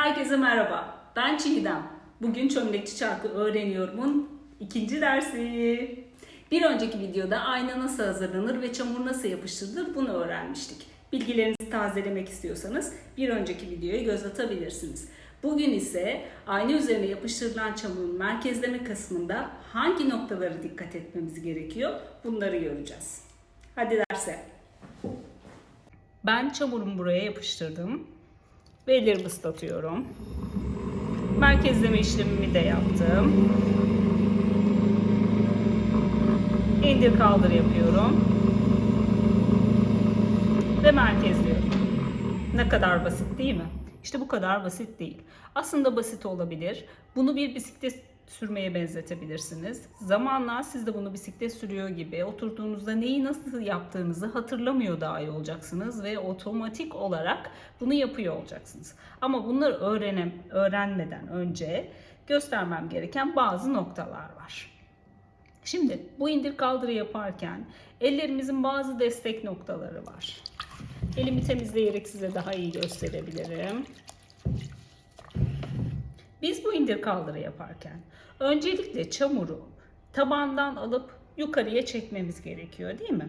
Herkese merhaba. Ben Çiğdem. Bugün çömlekçi çarkı öğreniyorumun ikinci dersi. Bir önceki videoda ayna nasıl hazırlanır ve çamur nasıl yapıştırılır bunu öğrenmiştik. Bilgilerinizi tazelemek istiyorsanız bir önceki videoya göz atabilirsiniz. Bugün ise ayna üzerine yapıştırılan çamurun merkezleme kısmında hangi noktalara dikkat etmemiz gerekiyor bunları göreceğiz. Hadi derse. Ben çamurumu buraya yapıştırdım ve ellerimi ıslatıyorum. Merkezleme işlemimi de yaptım. İndir kaldır yapıyorum. Ve merkezliyorum. Ne kadar basit değil mi? İşte bu kadar basit değil. Aslında basit olabilir. Bunu bir bisiklet sürmeye benzetebilirsiniz. Zamanla siz de bunu bisiklet sürüyor gibi oturduğunuzda neyi nasıl yaptığınızı hatırlamıyor dahi olacaksınız ve otomatik olarak bunu yapıyor olacaksınız. Ama bunları öğrenem, öğrenmeden önce göstermem gereken bazı noktalar var. Şimdi bu indir kaldırı yaparken ellerimizin bazı destek noktaları var. Elimi temizleyerek size daha iyi gösterebilirim. Biz bu indir kaldırı yaparken öncelikle çamuru tabandan alıp yukarıya çekmemiz gerekiyor değil mi?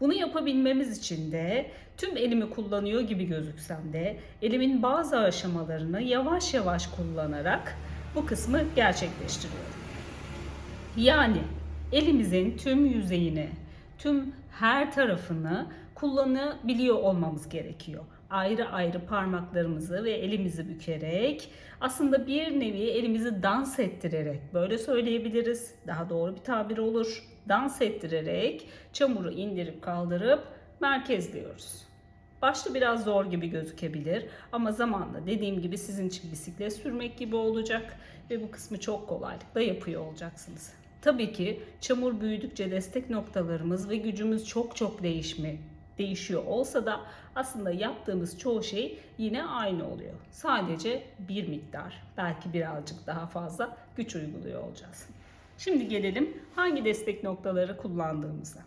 Bunu yapabilmemiz için de tüm elimi kullanıyor gibi gözüksem de elimin bazı aşamalarını yavaş yavaş kullanarak bu kısmı gerçekleştiriyorum. Yani elimizin tüm yüzeyini, tüm her tarafını kullanabiliyor olmamız gerekiyor. Ayrı ayrı parmaklarımızı ve elimizi bükerek aslında bir nevi elimizi dans ettirerek böyle söyleyebiliriz. Daha doğru bir tabir olur. Dans ettirerek çamuru indirip kaldırıp merkezliyoruz. Başta biraz zor gibi gözükebilir ama zamanla dediğim gibi sizin için bisiklet sürmek gibi olacak ve bu kısmı çok kolaylıkla yapıyor olacaksınız. Tabii ki çamur büyüdükçe destek noktalarımız ve gücümüz çok çok değişme, değişiyor olsa da aslında yaptığımız çoğu şey yine aynı oluyor. Sadece bir miktar, belki birazcık daha fazla güç uyguluyor olacağız. Şimdi gelelim hangi destek noktaları kullandığımıza.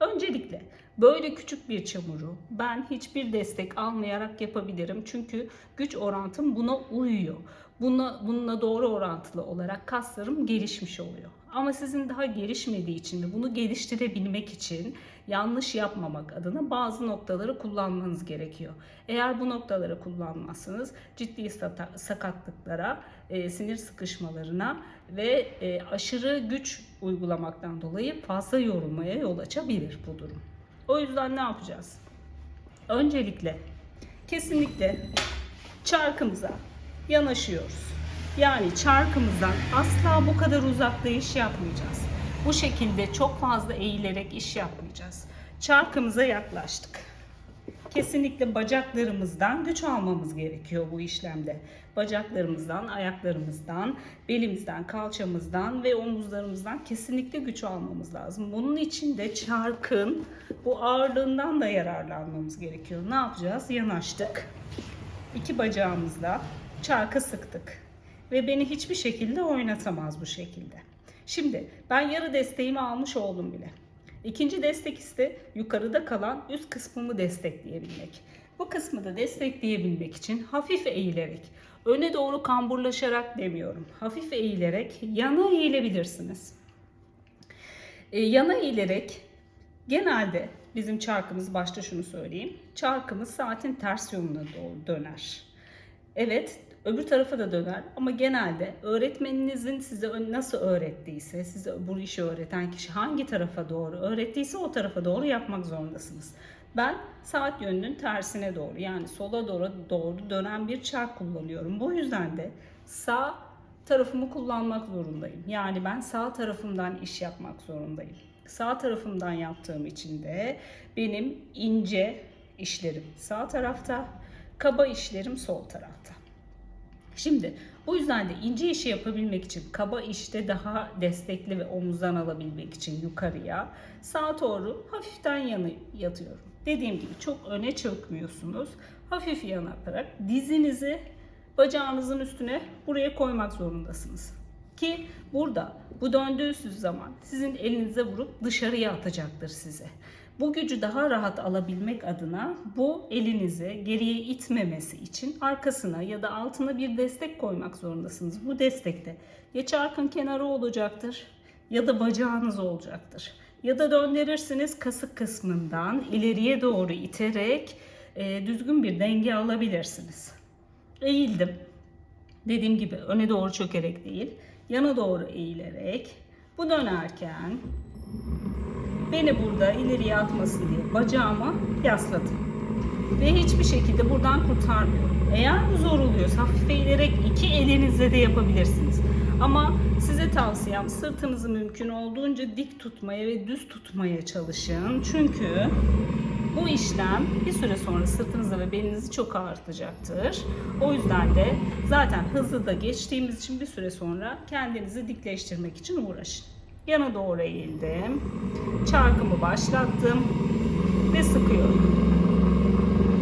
Öncelikle böyle küçük bir çamuru ben hiçbir destek almayarak yapabilirim. Çünkü güç orantım buna uyuyor. Buna, bununla doğru orantılı olarak kaslarım gelişmiş oluyor. Ama sizin daha gelişmediği için ve bunu geliştirebilmek için yanlış yapmamak adına bazı noktaları kullanmanız gerekiyor. Eğer bu noktaları kullanmazsanız ciddi sakatlıklara, e, sinir sıkışmalarına ve e, aşırı güç uygulamaktan dolayı fazla yorulmaya yol açabilir bu durum. O yüzden ne yapacağız? Öncelikle kesinlikle çarkımıza yanaşıyoruz. Yani çarkımızdan asla bu kadar uzakta iş yapmayacağız. Bu şekilde çok fazla eğilerek iş yapmayacağız. Çarkımıza yaklaştık. Kesinlikle bacaklarımızdan güç almamız gerekiyor bu işlemde. Bacaklarımızdan, ayaklarımızdan, belimizden, kalçamızdan ve omuzlarımızdan kesinlikle güç almamız lazım. Bunun için de çarkın bu ağırlığından da yararlanmamız gerekiyor. Ne yapacağız? Yanaştık. İki bacağımızla çarkı sıktık. Ve beni hiçbir şekilde oynatamaz bu şekilde. Şimdi ben yarı desteğimi almış oldum bile. İkinci destek ise yukarıda kalan üst kısmımı destekleyebilmek. Bu kısmı da destekleyebilmek için hafif eğilerek, öne doğru kamburlaşarak demiyorum. Hafif eğilerek yana eğilebilirsiniz. E, yana eğilerek genelde bizim çarkımız başta şunu söyleyeyim. Çarkımız saatin ters yönüne doğru döner. Evet, öbür tarafa da döner ama genelde öğretmeninizin size nasıl öğrettiyse, size bu işi öğreten kişi hangi tarafa doğru öğrettiyse o tarafa doğru yapmak zorundasınız. Ben saat yönünün tersine doğru yani sola doğru doğru dönen bir çark kullanıyorum. Bu yüzden de sağ tarafımı kullanmak zorundayım. Yani ben sağ tarafımdan iş yapmak zorundayım. Sağ tarafımdan yaptığım için de benim ince işlerim sağ tarafta, kaba işlerim sol tarafta. Şimdi bu yüzden de ince işi yapabilmek için kaba işte daha destekli ve omuzdan alabilmek için yukarıya sağa doğru hafiften yanı yatıyorum. Dediğim gibi çok öne çökmüyorsunuz. Hafif yanarak dizinizi bacağınızın üstüne buraya koymak zorundasınız. Ki burada bu döndüğünüz zaman sizin elinize vurup dışarıya atacaktır size. Bu gücü daha rahat alabilmek adına bu elinizi geriye itmemesi için arkasına ya da altına bir destek koymak zorundasınız. Bu destekte ya çarkın kenarı olacaktır ya da bacağınız olacaktır. Ya da döndürürsünüz kasık kısmından ileriye doğru iterek e, düzgün bir denge alabilirsiniz. Eğildim. Dediğim gibi öne doğru çökerek değil, yana doğru eğilerek bu dönerken beni burada ileriye atmasın diye bacağıma yasladım. Ve hiçbir şekilde buradan kurtarmıyorum. Eğer bu zor oluyorsa hafif eğilerek iki elinizle de yapabilirsiniz. Ama size tavsiyem sırtınızı mümkün olduğunca dik tutmaya ve düz tutmaya çalışın. Çünkü bu işlem bir süre sonra sırtınızı ve belinizi çok ağrıtacaktır. O yüzden de zaten hızlı da geçtiğimiz için bir süre sonra kendinizi dikleştirmek için uğraşın. Yana doğru eğildim. Çarkımı başlattım ve sıkıyorum.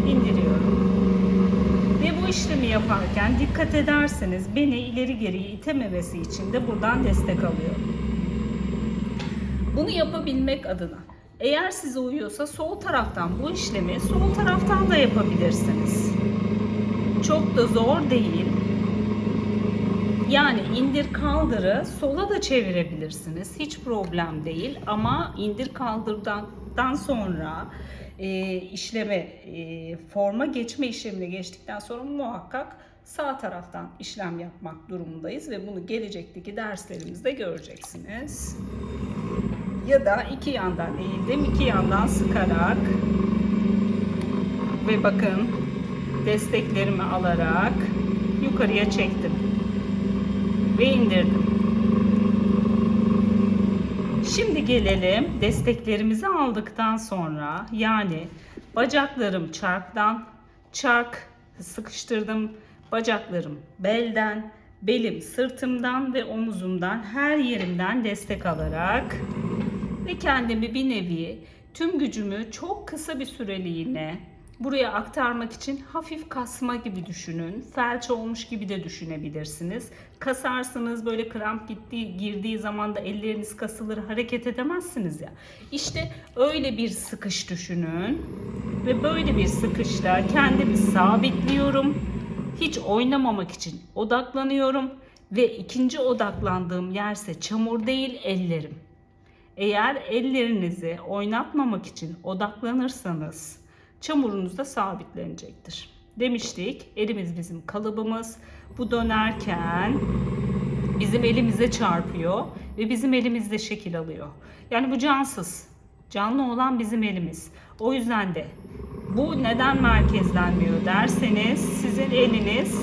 İndiriyorum. Ve bu işlemi yaparken dikkat ederseniz beni ileri geri itememesi için de buradan destek alıyorum. Bunu yapabilmek adına eğer size uyuyorsa sol taraftan bu işlemi sol taraftan da yapabilirsiniz. Çok da zor değil. Yani indir kaldırı sola da çevirebilirsiniz. Hiç problem değil ama indir kaldırdan sonra e, işleme, e, forma geçme işlemine geçtikten sonra muhakkak sağ taraftan işlem yapmak durumundayız ve bunu gelecekteki derslerimizde göreceksiniz. Ya da iki yandan eğildim, iki yandan sıkarak ve bakın desteklerimi alarak yukarıya çektim ve indirdim. Şimdi gelelim desteklerimizi aldıktan sonra yani bacaklarım çarktan, çark sıkıştırdım, bacaklarım belden, belim sırtımdan ve omuzumdan her yerimden destek alarak ve kendimi bir nevi tüm gücümü çok kısa bir süreliğine buraya aktarmak için hafif kasma gibi düşünün. Felç olmuş gibi de düşünebilirsiniz. Kasarsınız böyle kramp gittiği, girdiği zaman da elleriniz kasılır hareket edemezsiniz ya. İşte öyle bir sıkış düşünün. Ve böyle bir sıkışta kendimi sabitliyorum. Hiç oynamamak için odaklanıyorum. Ve ikinci odaklandığım yerse çamur değil ellerim. Eğer ellerinizi oynatmamak için odaklanırsanız çamurunuz da sabitlenecektir. Demiştik elimiz bizim kalıbımız. Bu dönerken bizim elimize çarpıyor ve bizim elimizde şekil alıyor. Yani bu cansız. Canlı olan bizim elimiz. O yüzden de bu neden merkezlenmiyor derseniz sizin eliniz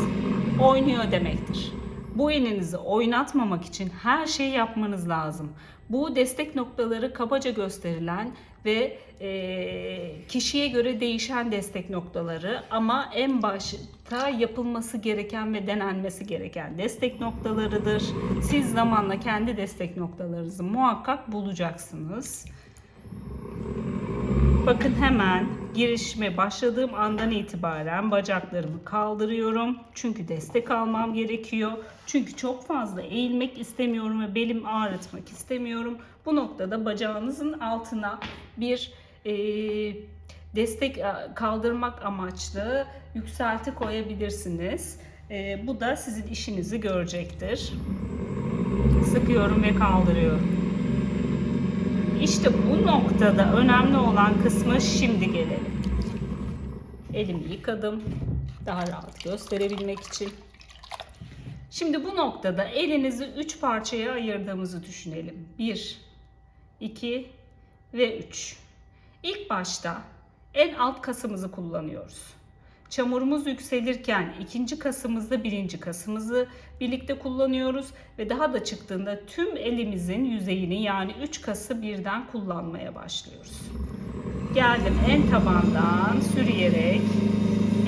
oynuyor demektir. Bu elinizi oynatmamak için her şeyi yapmanız lazım. Bu destek noktaları kabaca gösterilen ve e, kişiye göre değişen destek noktaları ama en başta yapılması gereken ve denenmesi gereken destek noktalarıdır. Siz zamanla kendi destek noktalarınızı muhakkak bulacaksınız. Bakın hemen girişime başladığım andan itibaren bacaklarımı kaldırıyorum. Çünkü destek almam gerekiyor. Çünkü çok fazla eğilmek istemiyorum ve belim ağrıtmak istemiyorum. Bu noktada bacağınızın altına bir e, destek kaldırmak amaçlı yükselti koyabilirsiniz. E, bu da sizin işinizi görecektir. Sıkıyorum ve kaldırıyorum. İşte bu noktada önemli olan kısmı şimdi gelelim. Elimi yıkadım. Daha rahat gösterebilmek için. Şimdi bu noktada elinizi 3 parçaya ayırdığımızı düşünelim. 1, 2 ve 3. İlk başta en alt kasımızı kullanıyoruz. Çamurumuz yükselirken ikinci kasımızda birinci kasımızı birlikte kullanıyoruz ve daha da çıktığında tüm elimizin yüzeyini yani üç kası birden kullanmaya başlıyoruz. Geldim en tabandan sürüyerek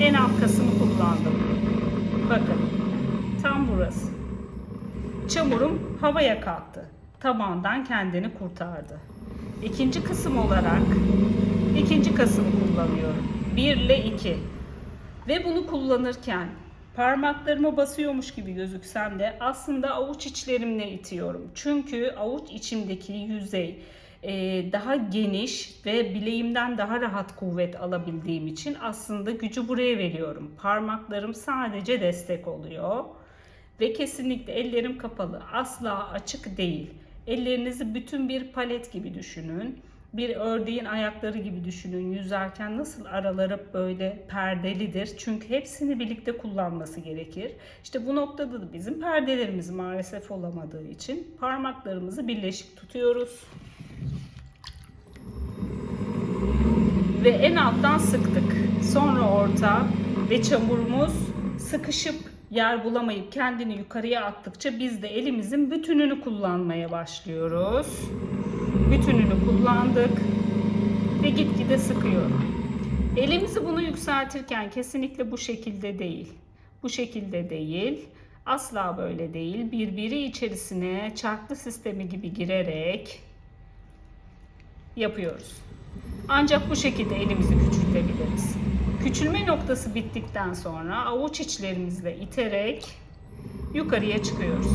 en alt kasımı kullandım. Bakın tam burası. Çamurum havaya kalktı. Tabandan kendini kurtardı. İkinci kısım olarak ikinci kasımı kullanıyorum. 1 ile 2. Ve bunu kullanırken parmaklarıma basıyormuş gibi gözüksem de aslında avuç içlerimle itiyorum. Çünkü avuç içimdeki yüzey e, daha geniş ve bileğimden daha rahat kuvvet alabildiğim için aslında gücü buraya veriyorum. Parmaklarım sadece destek oluyor. Ve kesinlikle ellerim kapalı. Asla açık değil. Ellerinizi bütün bir palet gibi düşünün. Bir ördeğin ayakları gibi düşünün. Yüzerken nasıl araları böyle perdelidir. Çünkü hepsini birlikte kullanması gerekir. İşte bu noktada da bizim perdelerimiz maalesef olamadığı için parmaklarımızı birleşik tutuyoruz. Ve en alttan sıktık. Sonra orta ve çamurumuz sıkışıp yer bulamayıp kendini yukarıya attıkça biz de elimizin bütününü kullanmaya başlıyoruz. Bütününü kullandık ve gitgide sıkıyorum. Elimizi bunu yükseltirken kesinlikle bu şekilde değil. Bu şekilde değil. Asla böyle değil. Birbiri içerisine çarklı sistemi gibi girerek yapıyoruz. Ancak bu şekilde elimizi küçültebiliriz. Küçülme noktası bittikten sonra avuç içlerimizle iterek yukarıya çıkıyoruz.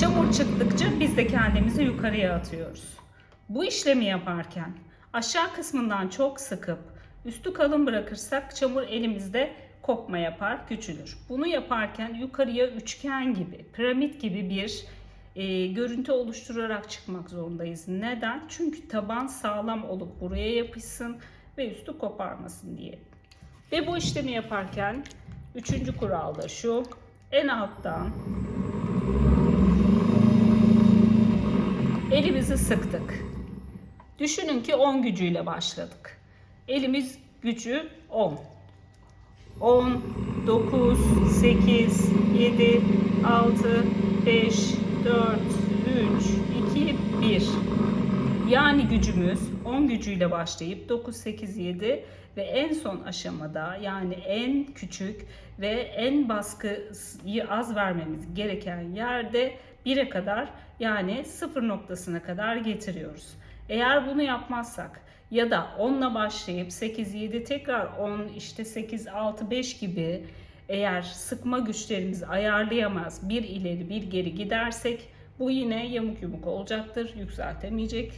Çamur çıktıkça biz de kendimizi yukarıya atıyoruz. Bu işlemi yaparken aşağı kısmından çok sıkıp üstü kalın bırakırsak çamur elimizde kopma yapar, küçülür. Bunu yaparken yukarıya üçgen gibi, piramit gibi bir e, görüntü oluşturarak çıkmak zorundayız. Neden? Çünkü taban sağlam olup buraya yapışsın ve üstü koparmasın diye. Ve bu işlemi yaparken üçüncü kural da şu. En alttan elimizi sıktık. Düşünün ki 10 gücüyle başladık. Elimiz gücü 10. 10, 9, 8, 7, 6, 5, 4, 3, 2, 1. Yani gücümüz 10 gücüyle başlayıp 9, 8, 7 ve en son aşamada yani en küçük ve en baskıyı az vermemiz gereken yerde 1'e kadar yani sıfır noktasına kadar getiriyoruz. Eğer bunu yapmazsak ya da 10'la başlayıp 8, 7 tekrar 10 işte 8, 6, 5 gibi eğer sıkma güçlerimizi ayarlayamaz bir ileri bir geri gidersek bu yine yamuk yumuk olacaktır. Yükseltemeyecek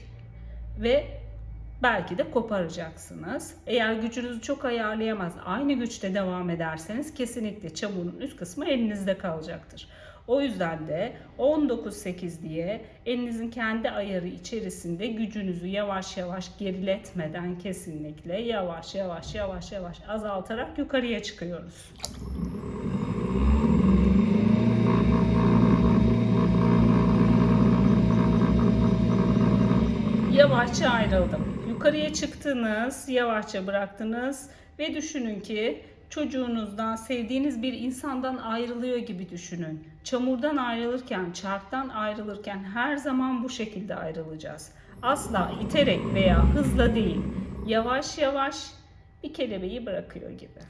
ve belki de koparacaksınız. Eğer gücünüzü çok ayarlayamaz aynı güçte devam ederseniz kesinlikle çamurun üst kısmı elinizde kalacaktır. O yüzden de 19-8 diye elinizin kendi ayarı içerisinde gücünüzü yavaş yavaş geriletmeden kesinlikle yavaş yavaş yavaş yavaş azaltarak yukarıya çıkıyoruz. Yavaşça ayrıldım. Yukarıya çıktınız, yavaşça bıraktınız ve düşünün ki çocuğunuzdan, sevdiğiniz bir insandan ayrılıyor gibi düşünün. Çamurdan ayrılırken, çarktan ayrılırken her zaman bu şekilde ayrılacağız. Asla iterek veya hızla değil, yavaş yavaş bir kelebeği bırakıyor gibi.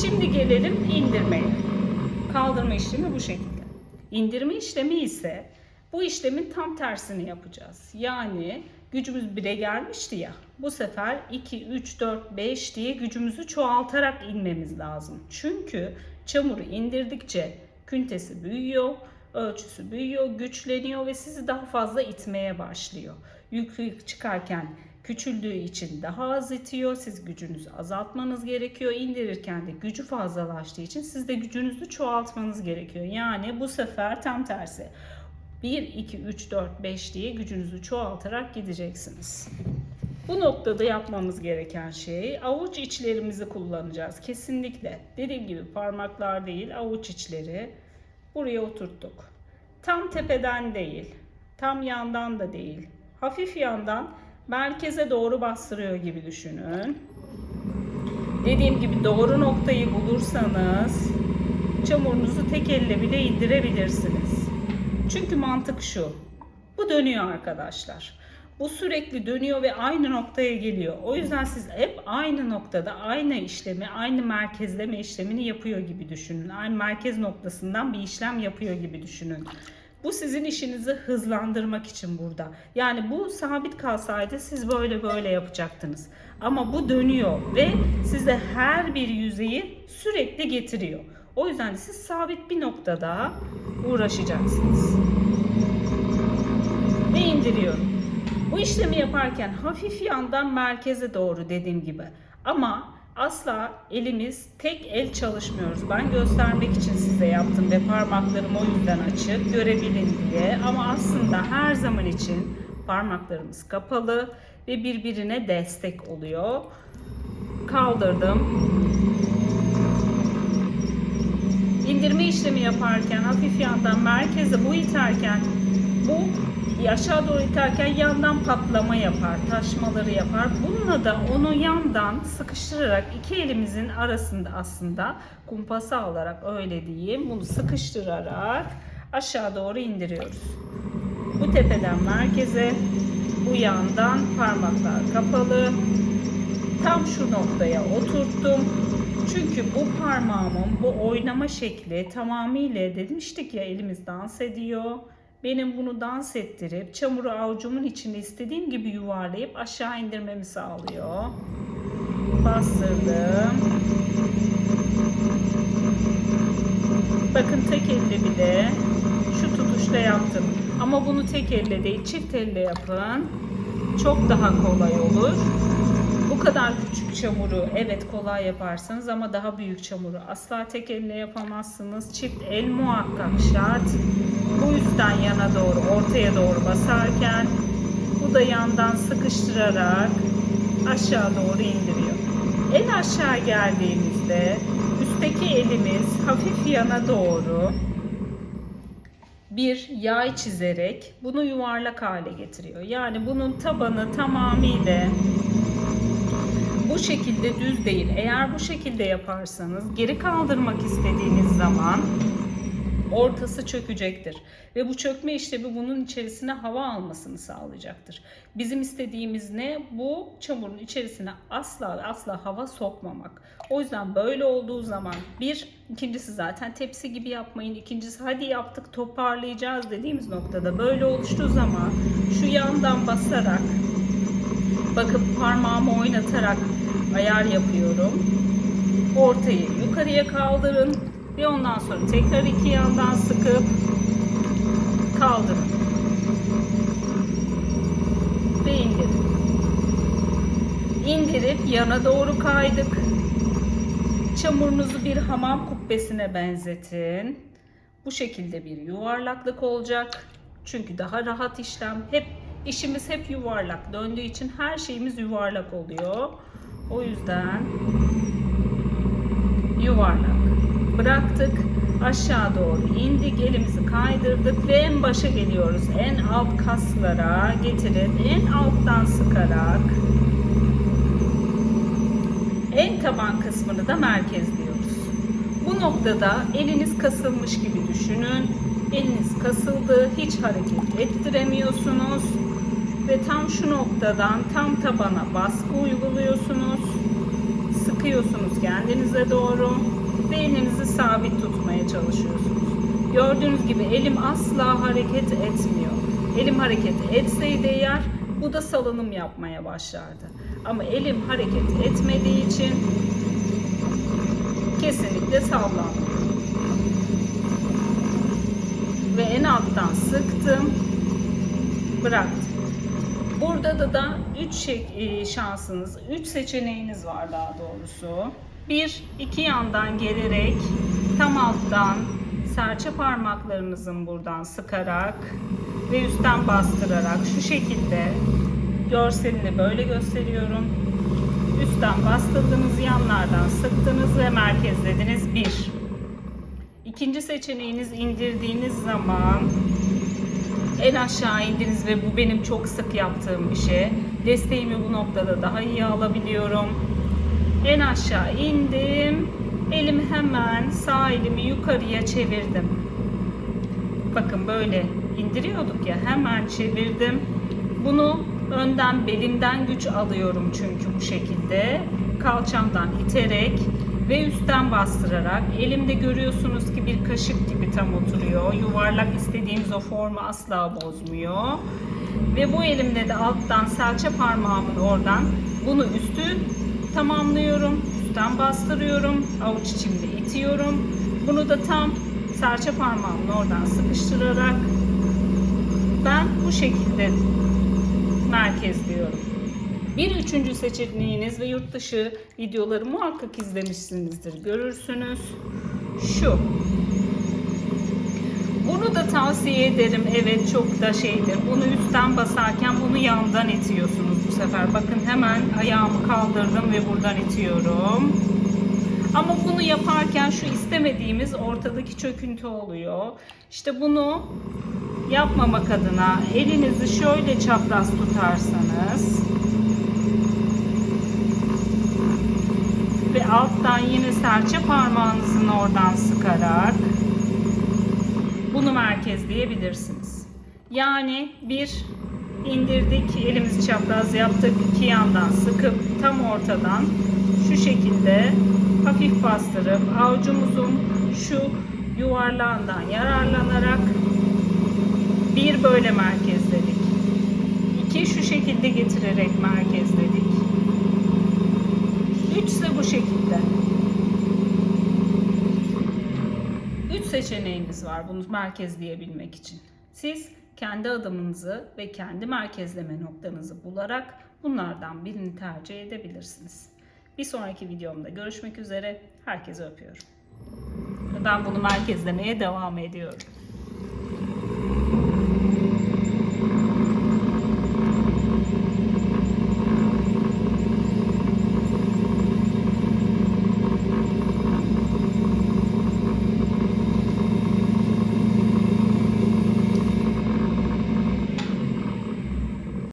Şimdi gelelim indirmeye. Kaldırma işlemi bu şekilde. İndirme işlemi ise bu işlemin tam tersini yapacağız. Yani gücümüz 1'e gelmişti ya. Bu sefer 2, 3, 4, 5 diye gücümüzü çoğaltarak inmemiz lazım. Çünkü çamuru indirdikçe küntesi büyüyor, ölçüsü büyüyor, güçleniyor ve sizi daha fazla itmeye başlıyor. Yük çıkarken küçüldüğü için daha az itiyor. Siz gücünüzü azaltmanız gerekiyor. İndirirken de gücü fazlalaştığı için siz de gücünüzü çoğaltmanız gerekiyor. Yani bu sefer tam tersi. 1, 2, 3, 4, 5 diye gücünüzü çoğaltarak gideceksiniz. Bu noktada yapmamız gereken şey avuç içlerimizi kullanacağız. Kesinlikle dediğim gibi parmaklar değil avuç içleri buraya oturttuk. Tam tepeden değil, tam yandan da değil. Hafif yandan merkeze doğru bastırıyor gibi düşünün. Dediğim gibi doğru noktayı bulursanız çamurunuzu tek elle bile indirebilirsiniz. Çünkü mantık şu. Bu dönüyor arkadaşlar. Bu sürekli dönüyor ve aynı noktaya geliyor. O yüzden siz hep aynı noktada aynı işlemi, aynı merkezleme işlemini yapıyor gibi düşünün. Aynı merkez noktasından bir işlem yapıyor gibi düşünün. Bu sizin işinizi hızlandırmak için burada. Yani bu sabit kalsaydı siz böyle böyle yapacaktınız. Ama bu dönüyor ve size her bir yüzeyi sürekli getiriyor. O yüzden siz sabit bir noktada uğraşacaksınız. indiriyorum. Bu işlemi yaparken hafif yandan merkeze doğru dediğim gibi. Ama asla elimiz tek el çalışmıyoruz. Ben göstermek için size yaptım ve parmaklarım o yüzden açık görebilin diye. Ama aslında her zaman için parmaklarımız kapalı ve birbirine destek oluyor. Kaldırdım. İndirme işlemi yaparken hafif yandan merkeze bu iterken bu aşağı doğru iterken yandan patlama yapar, taşmaları yapar. Bununla da onu yandan sıkıştırarak iki elimizin arasında aslında kumpası alarak öyle diyeyim bunu sıkıştırarak aşağı doğru indiriyoruz. Bu tepeden merkeze, bu yandan parmaklar kapalı. Tam şu noktaya oturttum. Çünkü bu parmağımın bu oynama şekli tamamıyla demiştik ya elimiz dans ediyor. Benim bunu dans ettirip çamuru avucumun içinde istediğim gibi yuvarlayıp aşağı indirmemi sağlıyor. Bastırdım. Bakın tek elle bile şu tutuşla yaptım. Ama bunu tek elle değil çift elle yapın. Çok daha kolay olur. Bu kadar küçük çamuru evet kolay yaparsınız ama daha büyük çamuru asla tek elle yapamazsınız. Çift el muhakkak şart. Bu üstten yana doğru ortaya doğru basarken bu da yandan sıkıştırarak aşağı doğru indiriyor. En aşağı geldiğimizde üstteki elimiz hafif yana doğru bir yay çizerek bunu yuvarlak hale getiriyor. Yani bunun tabanı tamamıyla bu şekilde düz değil. Eğer bu şekilde yaparsanız geri kaldırmak istediğiniz zaman ortası çökecektir. Ve bu çökme işlemi bunun içerisine hava almasını sağlayacaktır. Bizim istediğimiz ne? Bu çamurun içerisine asla asla hava sokmamak. O yüzden böyle olduğu zaman bir, ikincisi zaten tepsi gibi yapmayın. İkincisi hadi yaptık toparlayacağız dediğimiz noktada böyle oluştuğu zaman şu yandan basarak bakıp parmağımı oynatarak ayar yapıyorum. Ortayı yukarıya kaldırın ve ondan sonra tekrar iki yandan sıkıp kaldırın. Ve indirin. İndirip yana doğru kaydık. Çamurunuzu bir hamam kubbesine benzetin. Bu şekilde bir yuvarlaklık olacak. Çünkü daha rahat işlem. Hep işimiz hep yuvarlak döndüğü için her şeyimiz yuvarlak oluyor. O yüzden yuvarlak bıraktık. Aşağı doğru indik. Elimizi kaydırdık ve en başa geliyoruz. En alt kaslara getirip en alttan sıkarak en taban kısmını da merkezliyoruz. Bu noktada eliniz kasılmış gibi düşünün. Eliniz kasıldı, hiç hareket ettiremiyorsunuz ve tam şu noktadan tam tabana baskı uyguluyorsunuz. Sıkıyorsunuz kendinize doğru ve elinizi sabit tutmaya çalışıyorsunuz. Gördüğünüz gibi elim asla hareket etmiyor. Elim hareket etseydi eğer bu da salınım yapmaya başlardı. Ama elim hareket etmediği için kesinlikle sallanmıyor. Ve en alttan sıktım, bıraktım. Burada da da 3 şansınız, 3 seçeneğiniz var daha doğrusu. Bir, iki yandan gelerek tam alttan serçe parmaklarınızın buradan sıkarak ve üstten bastırarak şu şekilde görselini böyle gösteriyorum. Üstten bastırdınız, yanlardan sıktınız ve merkezlediniz. Bir. İkinci seçeneğiniz indirdiğiniz zaman en aşağı indiniz ve bu benim çok sık yaptığım bir şey. Desteğimi bu noktada daha iyi alabiliyorum. En aşağı indim. Elimi hemen sağ elimi yukarıya çevirdim. Bakın böyle indiriyorduk ya hemen çevirdim. Bunu önden belimden güç alıyorum çünkü bu şekilde. Kalçamdan iterek ve üstten bastırarak elimde görüyorsunuz ki bir kaşık gibi tam oturuyor. Yuvarlak istediğimiz o formu asla bozmuyor. Ve bu elimde de alttan serçe parmağımın oradan bunu üstü tamamlıyorum. Üstten bastırıyorum. Avuç içimde itiyorum. Bunu da tam serçe parmağımla oradan sıkıştırarak Ben bu şekilde merkezliyorum. Bir üçüncü seçeneğiniz ve yurt dışı videoları muhakkak izlemişsinizdir. Görürsünüz. Şu. Bunu da tavsiye ederim. Evet çok da şeydir. Bunu üstten basarken bunu yandan itiyorsunuz bu sefer. Bakın hemen ayağımı kaldırdım ve buradan itiyorum. Ama bunu yaparken şu istemediğimiz ortadaki çöküntü oluyor. İşte bunu yapmamak adına elinizi şöyle çapraz tutarsanız alttan yine serçe parmağınızın oradan sıkarak bunu merkezleyebilirsiniz. Yani bir indirdik, elimizi çapraz yaptık, iki yandan sıkıp tam ortadan şu şekilde hafif bastırıp avucumuzun şu yuvarlağından yararlanarak bir böyle merkezledik. İki şu şekilde getirerek merkezledik. Üç ise bu şekilde. Üç seçeneğimiz var bunu merkezleyebilmek için. Siz kendi adımınızı ve kendi merkezleme noktanızı bularak bunlardan birini tercih edebilirsiniz. Bir sonraki videomda görüşmek üzere. Herkese öpüyorum. Ben bunu merkezlemeye devam ediyorum.